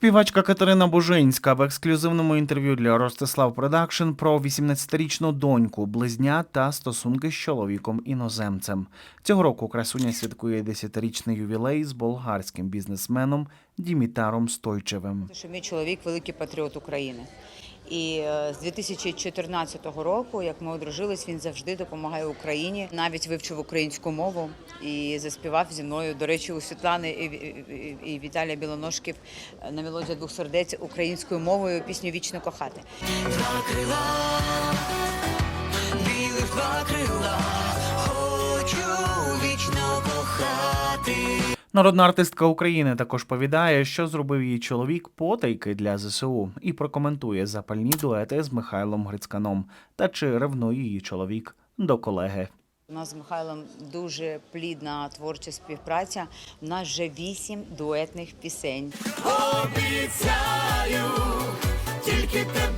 Співачка Катерина Бужинська в ексклюзивному інтерв'ю для Ростислав Продакшн про 18-річну доньку, близня та стосунки з чоловіком іноземцем. Цього року красуня святкує 10-річний ювілей з болгарським бізнесменом Дімітаром Стойчевим. Що мій чоловік великий патріот України. І е, з 2014 року, як ми одружились, він завжди допомагає Україні. Навіть вивчив українську мову і заспівав зі мною. До речі, у Світлани і, Віталія Білоножків е, на мелодію двох сердець українською мовою пісню Вічно кохати. Два Народна артистка України також повідає, що зробив її чоловік потайки для ЗСУ і прокоментує запальні дуети з Михайлом Грицьканом та чи ревнує її чоловік до колеги. У нас з Михайлом дуже плідна творча співпраця. У нас вже вісім дуетних пісень. Обіцяю тільки тебе.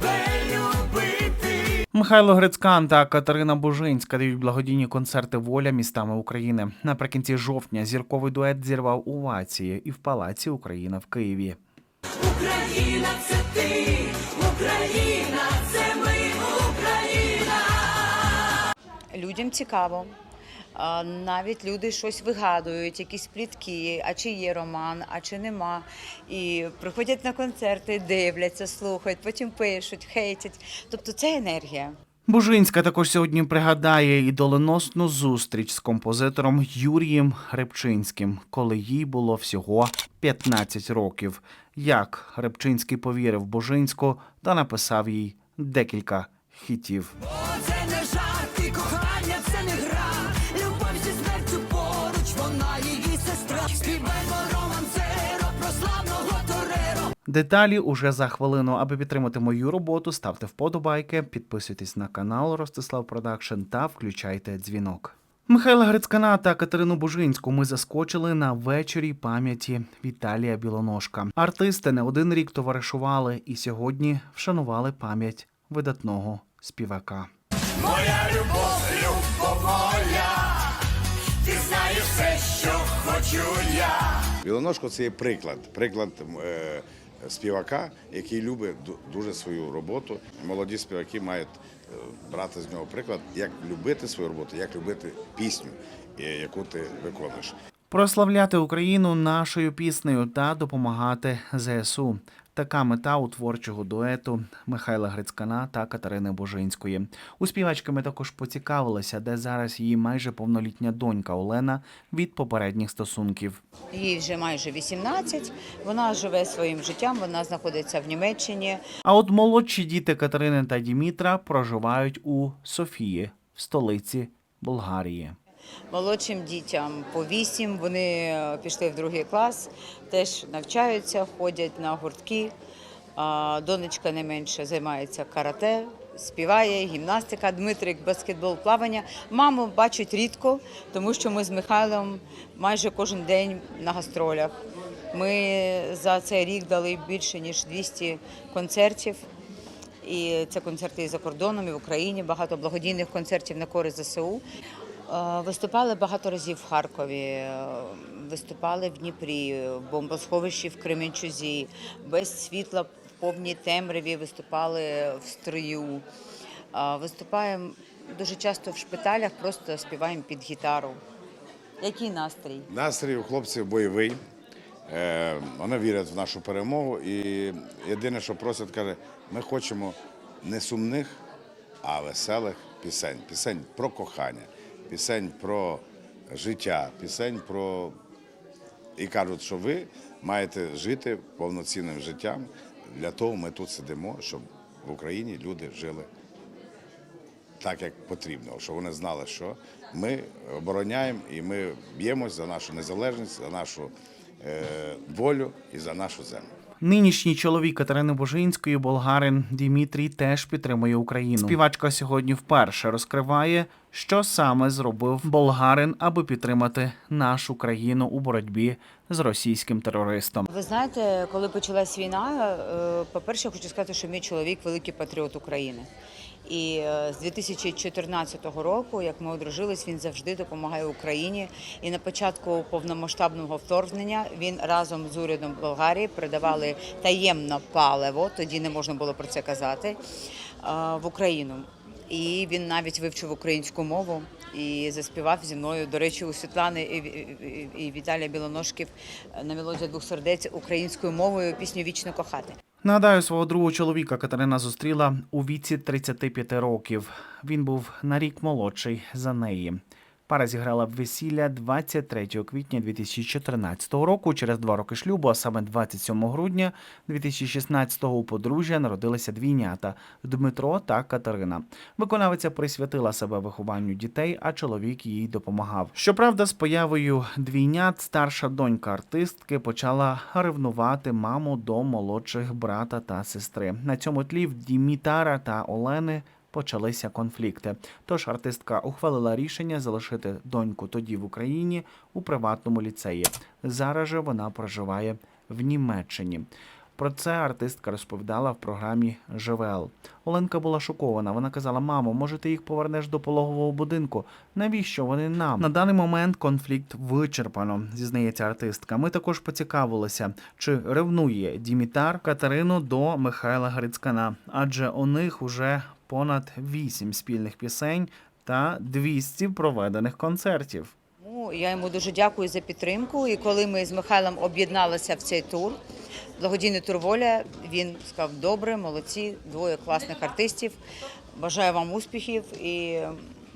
Михайло Грицкан та Катерина Бужинська дають благодійні концерти воля містами України. Наприкінці жовтня зірковий дует зірвав овації і в Палаці Україна в Києві. Україна це ти, Україна це ми, Україна. Людям цікаво. Навіть люди щось вигадують, якісь плітки, а чи є роман, а чи нема. І приходять на концерти, дивляться, слухають, потім пишуть, хейтять. Тобто це енергія. Бужинська також сьогодні пригадає і доленосну зустріч з композитором Юрієм Репчинським, коли їй було всього 15 років. Як Репчинський повірив Бужинську та написав їй декілька хітів. Деталі уже за хвилину. Аби підтримати мою роботу, ставте вподобайки, підписуйтесь на канал Ростислав Продакшн та включайте дзвінок. Михайла Грицькана та Катерину Бужинську ми заскочили на вечорі пам'яті Віталія Білоножка. Артисти не один рік товаришували і сьогодні вшанували пам'ять видатного співака. Моя любов, любов моя, ти знаєш все, що хочу я. Білоножко це є приклад, приклад е, співака, який любить дуже свою роботу. Молоді співаки мають е, брати з нього приклад, як любити свою роботу, як любити пісню, е, яку ти виконуєш. Прославляти Україну нашою піснею та допомагати ЗСУ. Така мета у творчого дуету Михайла Грицькана та Катерини Божинської. У співачки ми також поцікавилися, де зараз її майже повнолітня донька Олена від попередніх стосунків. Їй вже майже 18, Вона живе своїм життям. Вона знаходиться в Німеччині. А от молодші діти Катерини та Дімітра проживають у Софії, в столиці Болгарії. Молодшим дітям по 8, Вони е, пішли в другий клас, теж навчаються, ходять на гуртки. Донечка не менше займається карате, співає, гімнастика, Дмитрик, баскетбол, плавання. Маму бачать рідко, тому що ми з Михайлом майже кожен день на гастролях. Ми за цей рік дали більше ніж 200 концертів. І це концерти і за кордоном, і в Україні, багато благодійних концертів на користь ЗСУ. Е, Виступали багато разів в Харкові, е, виступали в Дніпрі, в бомбосховищі в Кременчузі, без світла в повній темряві виступали в строю. Е, Виступаємо дуже часто в шпиталях, просто співаємо під гітару. Який настрій? Настрій у хлопців бойовий. Е, Вони вірять в нашу перемогу. І єдине, що просять, каже, ми хочемо не сумних, а веселих пісень. Пісень про кохання, пісень про життя, пісень про. І кажуть, що ви маєте жити повноцінним життям. Для того ми тут сидимо, щоб в Україні люди жили так, як потрібно, щоб вони знали, що ми обороняємо і ми б'ємось за нашу незалежність, за нашу е, волю і за нашу землю. Нинішній чоловік Катерини Божинської, болгарин Дімітрій, теж підтримує Україну. Співачка сьогодні вперше розкриває, Що саме зробив болгарин, аби підтримати нашу країну у боротьбі з російським терористом? Ви знаєте, коли почалась війна, е, по-перше, хочу сказати, що мій чоловік великий патріот України. І е, з 2014 року, як ми одружились, він завжди допомагає Україні. І на початку повномасштабного вторгнення він разом з урядом Болгарії передавали таємно паливо, тоді не можна було про це казати, е, в Україну. І він навіть вивчив українську мову і заспівав зі мною. До речі, у Світлани і, Віталія Білоножків на мелодія двох сердець українською мовою пісню Вічно кохати. Нагадаю, свого другого чоловіка Катерина зустріла у віці 35 років. Він був на рік молодший за неї. Пара зіграла весілля 23 квітня 2014 року. Через два роки шлюбу, а саме 27 грудня 2016-го у подружжя народилися двійнята Дмитро та Катерина. Виконавиця присвятила себе вихованню дітей, а чоловік їй допомагав. Щоправда, з появою двійнят старша донька артистки почала ревнувати маму до молодших брата та сестри. На цьому тлі в Дімітара та Олени почалися конфлікти. Тож артистка ухвалила рішення залишити доньку тоді в Україні у приватному ліцеї. Зараз же вона проживає в Німеччині. Про це артистка розповідала в програмі ЖВЛ. Оленка була шокована. Вона казала: Мамо, може, ти їх повернеш до пологового будинку? Навіщо вони нам? На даний момент конфлікт вичерпано, зізнається артистка. Ми також поцікавилися, чи ревнує Дімітар Катерину до Михайла Грицькана, адже у них уже понад вісім спільних пісень та 200 проведених концертів. Ну, я йому дуже дякую за підтримку. І коли ми з Михайлом об'єдналися в цей тур, благодійний тур воля, він сказав: добре, молодці, двоє класних артистів. Бажаю вам успіхів і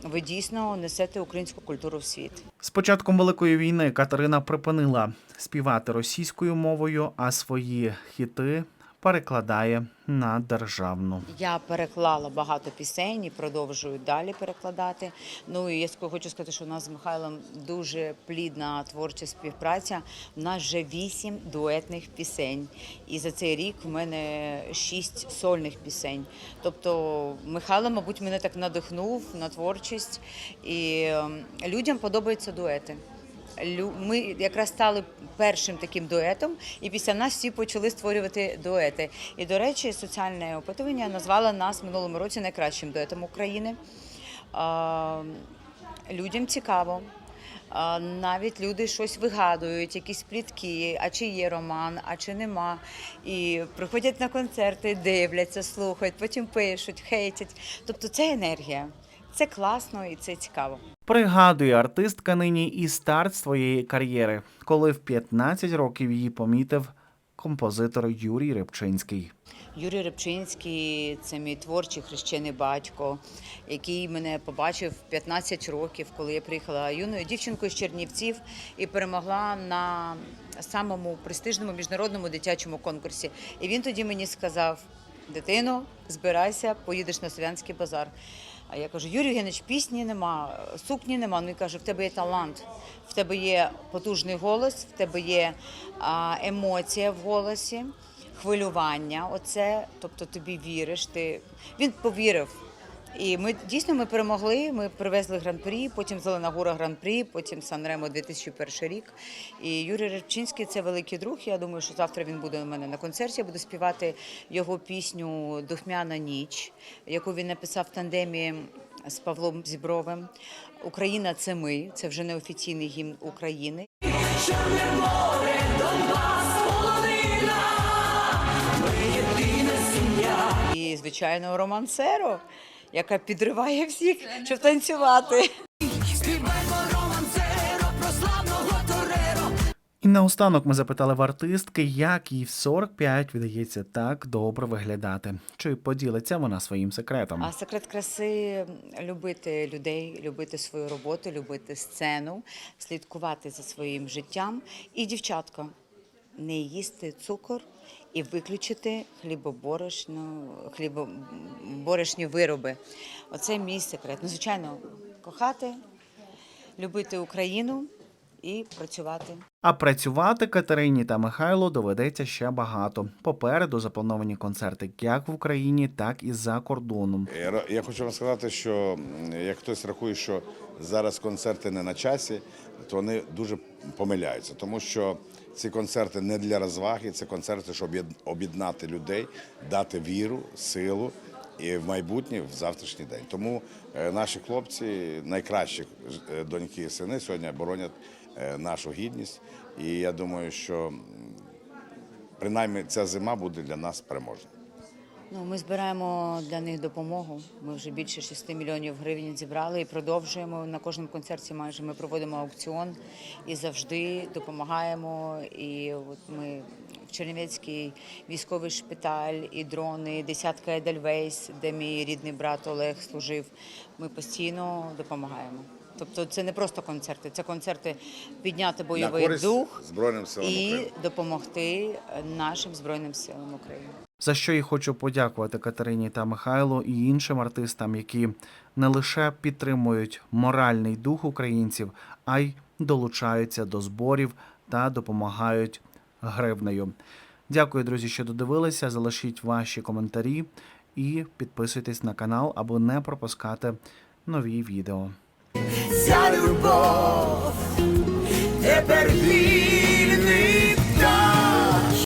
ви дійсно несете українську культуру в світ. З початком великої війни Катерина припинила співати російською мовою, а свої хіти перекладає на державну. Я переклала багато пісень і продовжую далі перекладати. Ну і я хочу сказати, що у нас з Михайлом дуже плідна творча співпраця. У нас вже вісім дуетних пісень. І за цей рік в мене шість сольних пісень. Тобто Михайло, мабуть, мене так надихнув на творчість, і ем, людям подобаються дуети. Ми якраз стали першим таким дуетом, і після нас всі почали створювати дуети. І, до речі, соціальне опитування назвало нас минулому році найкращим дуетом України. Людям цікаво. Навіть люди щось вигадують, якісь плітки, а чи є роман, а чи нема. І приходять на концерти, дивляться, слухають, потім пишуть, хейтять. Тобто це енергія. Це класно і це цікаво. Пригадує артистка нині і старт своєї кар'єри, коли в 15 років її помітив композитор Юрій Рибчинський. Юрій Рибчинський це мій творчий хрещений батько, який мене побачив в 15 років, коли я приїхала юною дівчинкою з Чернівців і перемогла на самому престижному міжнародному дитячому конкурсі. І він тоді мені сказав: дитино, збирайся, поїдеш на Слов'янський базар. А я кажу, Юрій Євгенович, пісні нема, сукні нема. Ну і каже, в тебе є талант, в тебе є потужний голос, в тебе є емоція в голосі хвилювання. Оце, тобто тобі віриш. Ти він повірив. І ми дійсно ми перемогли. Ми привезли гран-прі, потім Зелена Гора гран-прі, потім Сан-Ремо 2001 рік. І Юрій Рибчинський це великий друг. Я думаю, що завтра він буде у мене на концерті. Я буду співати його пісню Духмяна ніч, яку він написав в тандемі з Павлом Зібровим. Україна це ми. Це вже неофіційний гімн України. Чорне море, Донбас, полонина, ми єдина сім'я. І, звичайно, романсеро, яка підриває всіх, щоб танцювати. І наостанок ми запитали в артистки, як їй в 45 віддається так добре виглядати. Чи поділиться вона своїм секретом? А секрет краси любити людей, любити свою роботу, любити сцену, слідкувати за своїм життям. І дівчатка, не їсти цукор і виключити хлібоборошну, хлібоборошні вироби. Оце мій секрет. Ну, звичайно, кохати, любити Україну і працювати. А працювати Катерині та Михайлу доведеться ще багато. Попереду заплановані концерти як в Україні, так і за кордоном. Я Я хочу вам сказати, що як хтось рахує, що зараз концерти не на часі, то вони дуже помиляються, тому що ці концерти не для розваги, це концерти, щоб об'єднати людей, дати віру, силу і в майбутнє, в завтрашній день. Тому е, наші хлопці, найкращі е, доньки і сини, сьогодні боронять нашу гідність. І я думаю, що принаймні ця зима буде для нас переможна. Ну, ми збираємо для них допомогу. Ми вже більше 6 мільйонів гривень зібрали і продовжуємо на кожному концерті. Майже ми проводимо аукціон і завжди допомагаємо. І от ми в Чернівецький військовий шпиталь, і дрони, десятка Едельвейс, де мій рідний брат Олег служив. Ми постійно допомагаємо. Тобто це не просто концерти, це концерти підняти бойовий користь дух Збройним силам і України. допомогти нашим збройним силам України. За що і хочу подякувати Катерині та Михайлу і іншим артистам, які не лише підтримують моральний дух українців, а й долучаються до зборів та допомагають гривнею. Дякую, друзі, що додивилися. Залишіть ваші коментарі і підписуйтесь на канал, аби не пропускати нові відео. Ця любов тепер вірить.